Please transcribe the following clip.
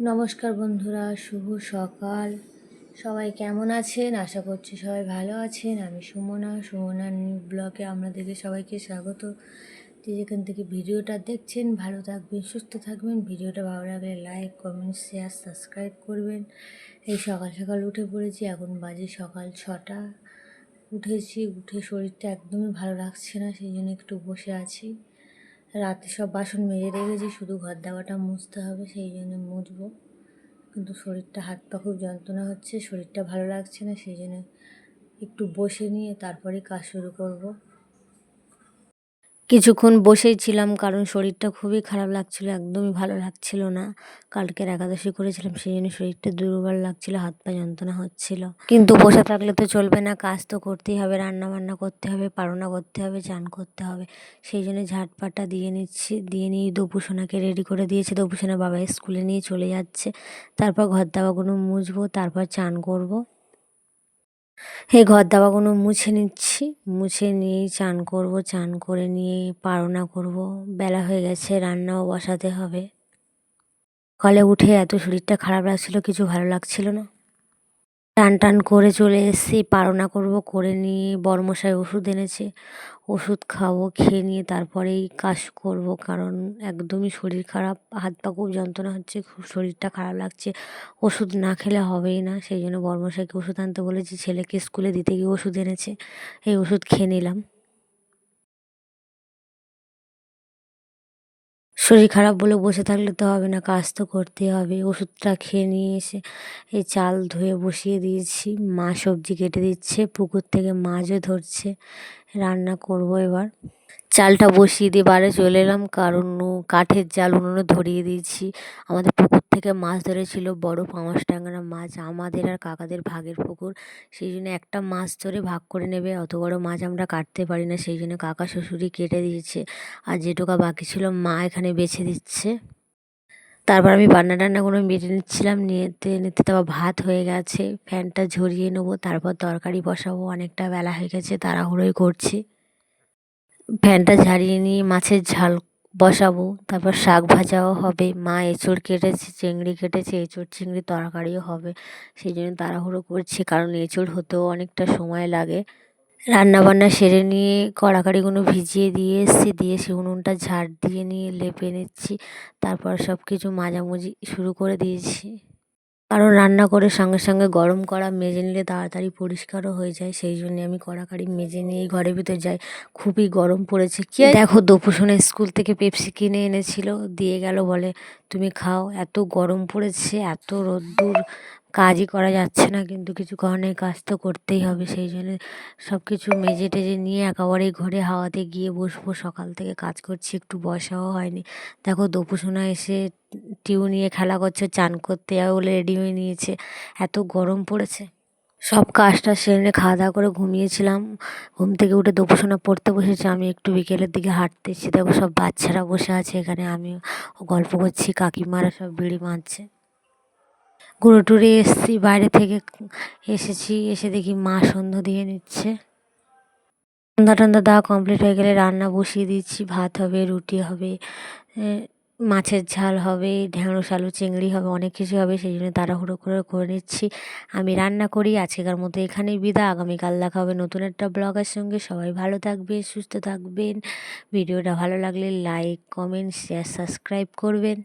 নমস্কার বন্ধুরা, শুভ সকাল। সবাই কেমন আছেন? আশা করছি সবাই ভালো আছেন। আমি সুমনা সুমনা নিউ ব্লগে আপনাদেরকে সবাইকে স্বাগত। যে যেখান থেকে ভিডিওটা দেখছেন, ভালো থাকবেন, সুস্থ থাকবেন। ভিডিওটা ভালো লাগলে লাইক, কমেন্ট, শেয়ার, সাবস্ক্রাইব করবেন। এই সকাল সকাল উঠে পড়েছি, এখন বাজে সকাল ছটা। উঠেছি, উঠে শরীরটা একদমই ভালো লাগছে না, সেই জন্য একটু বসে আছি। রাতে সব বাসন মেজে রেখেছি, শুধু ঘর দেওয়াটা মুছতে হবে, সেই জন্য মুছবো। কিন্তু শরীরটা, হাত পা খুব যন্ত্রণা হচ্ছে, শরীরটা ভালো লাগছে না, সেই জন্য একটু বসে নিয়ে তারপরে কাজ শুরু করব। কিছুক্ষণ বসেই ছিলাম, কারণ শরীরটা খুবই খারাপ লাগছিল, একদমই ভালো লাগছিল না। কালকের একাদশী করেছিলাম, সেই জন্য শরীরটা দুর্বল লাগছিল, হাত পা যন্ত্রণা হচ্ছিল। কিন্তু বসে থাকলে তো চলবে না, কাজ তো করতেই হবে রান্না বান্না করতে হবে, পারনা করতে হবে, চান করতে হবে। সেই জন্য ঝাটপাটা দিয়ে নিচ্ছি, দিয়ে নিয়ে দপুসোনাকে রেডি করে দিয়েছে। দপুসোনা বাবা স্কুলে নিয়ে চলে যাচ্ছে, তারপর ঘর দাওয়াগুলো মুছবো, তারপর চান করব। এই ঘর দাবাগুলো মুছে নিচ্ছি। মুছে নিয়ে চান করব, চান করে নিয়ে পারনা করব। বেলা হয়ে গেছে, রান্নাও বসাতে হবে। কলে উঠে এত শরীরটা খারাপ লাগছিল, কিছু ভালো লাগছিল না। টান টান করে চলে এসেছি, পারনা করব, করে নিয়ে বর্মশাই ওষুধ এনেছে। ওষুধ খাব, খেয়ে নিয়ে তারপরেই কাজ করব, কারণ একদমই শরীর খারাপ, হাত পা খুব যন্ত্রণা হচ্ছে, খুব শরীরটা খারাপ লাগছে। ওষুধ না খেলে হবেই না, সেই জন্য বর্মশাইকে ওষুধ আনতে বলেছি, ছেলেকে স্কুলে দিতে গিয়ে ওষুধ এনেছে। এই ওষুধ খেয়ে নিলাম। শরীর খারাপ বলে বসে থাকলে তো হবে না, কাজ তো করতেই হবে। ওষুধটা খেয়ে নিয়ে এসে এই চাল ধুয়ে বসিয়ে দিয়েছি, মা সবজি কেটে দিচ্ছে, পুকুর থেকে মাছও ধরছে। রান্না করব এবার। চালটা বসিয়ে দিয়ে বাড়ি চলে এলাম, কারণ কাঠের জাল উনুনে ধরিয়ে দিয়েছি। আমাদের পুকুর থেকে মাছ ধরেছিল, বড় পাঙাশ ট্যাংরা মাছ, আমাদের আর কাকাদের ভাগের পুকুর। সেই জন্য একটা মাছ ধরে ভাগ করে নেবে, অত বড় মাছ আমরা কাটতে পারি না, সেই জন্য কাকা শ্বশুরই কেটে দিয়েছে। আর যেটুকা বাকি ছিল মা এখানে বেছে দিচ্ছে। তারপর আমি বান্না টান্নাগুলো মেটে নিচ্ছিলাম, নিতে নিতে তারপর ভাত হয়ে গেছে, ফ্যানটা ঝরিয়ে নেব, তারপর তরকারি বসাবো, অনেকটা বেলা হয়ে গেছে, তাড়াহুড়োই করছি। ফ্যানটা ঝাড়িয়ে নিয়ে মাছের ঝাল বসাবো। তারপর শাক ভাজাও হবে। মা এঁচড় কেটেছে, চিংড়ি কেটেছে, এঁচড় চিংড়ি তরকারিও হবে। সেই জন্য তাড়াহুড়ো করছি, কারণ এঁচড় হতেও অনেকটা সময় লাগে। রান্নাবান্না সেরে নিয়ে কড়াকাড়িগুলো ভিজিয়ে দিয়ে এসছি। দিয়ে সে উনুনটা ঝাড় দিয়ে নিয়ে লেপে নিচ্ছি। তারপর সব কিছু মাজামুজি শুরু করে দিয়েছি। কারণ রান্না করে সঙ্গে সঙ্গে গরম করা, মেজে নিলে তাড়াতাড়ি পরিষ্কারও হয়ে যায়, সেই জন্যে আমি কড়াকাড়ি মেজে নিয়েই ঘরের ভিতরে যাই। খুবই গরম পড়েছে। কি দেখো দোপুষণে স্কুল থেকে পেপসি কিনে এনেছিল, দিয়ে গেল বলে, তুমি খাও, এত গরম পড়েছে, এত রোদ্দুর কাজই করা যাচ্ছে না, কিন্তু কিছু কারণে কাজ তো করতেই হবে, সেই জন্য সব কিছু মেজে টেজে নিয়ে একেবারেই ঘরে হাওয়াতে গিয়ে বসবো। সকাল থেকে কাজ করছি, একটু বসাও হয়নি। দেখো দপুসোনা এসে টিউ নিয়ে খেলা করছে, চান করতে যাবে বলে রেডি হয়ে নিয়েছে। এত গরম পড়েছে। সব কাজটা সেরে খাওয়া দাওয়া করে ঘুমিয়েছিলাম। ঘুম থেকে উঠে দোপসোনা পড়তে বসেছে, আমি একটু বিকেলের দিকে হাঁটতে এসেছি দেখো সব বাচ্চারা বসে আছে এখানে, আমিও গল্প করছি, কাকিমারা সব বিড়ি মারছে। ঘুরে টুরে এসেছি, বাইরে থেকে এসেছি, এসে দেখি মা সন্ধ্যা দিয়ে নিচ্ছে। সন্ধ্যা টন্ধা দেওয়া কমপ্লিট হয়ে গেলে রান্না বসিয়ে দিচ্ছি, ভাত হবে, রুটি হবে মাছের ঝাল হবে ঢ্যাঁড়স আলু, চিংড়ি হবে, অনেক কিছু হবে, সেই জন্য তাড়াহুড়ো করে করে নিচ্ছি। আমি রান্না করি আজকের মতো এখানেই বিদা আগামীকাল দেখা হবে নতুন একটা ব্লগের সঙ্গে। সবাই ভালো থাকবে সুস্থ থাকবেন। ভিডিওটা ভালো লাগলে লাইক কমেন্ট শেয়ার সাবস্ক্রাইব করবেন।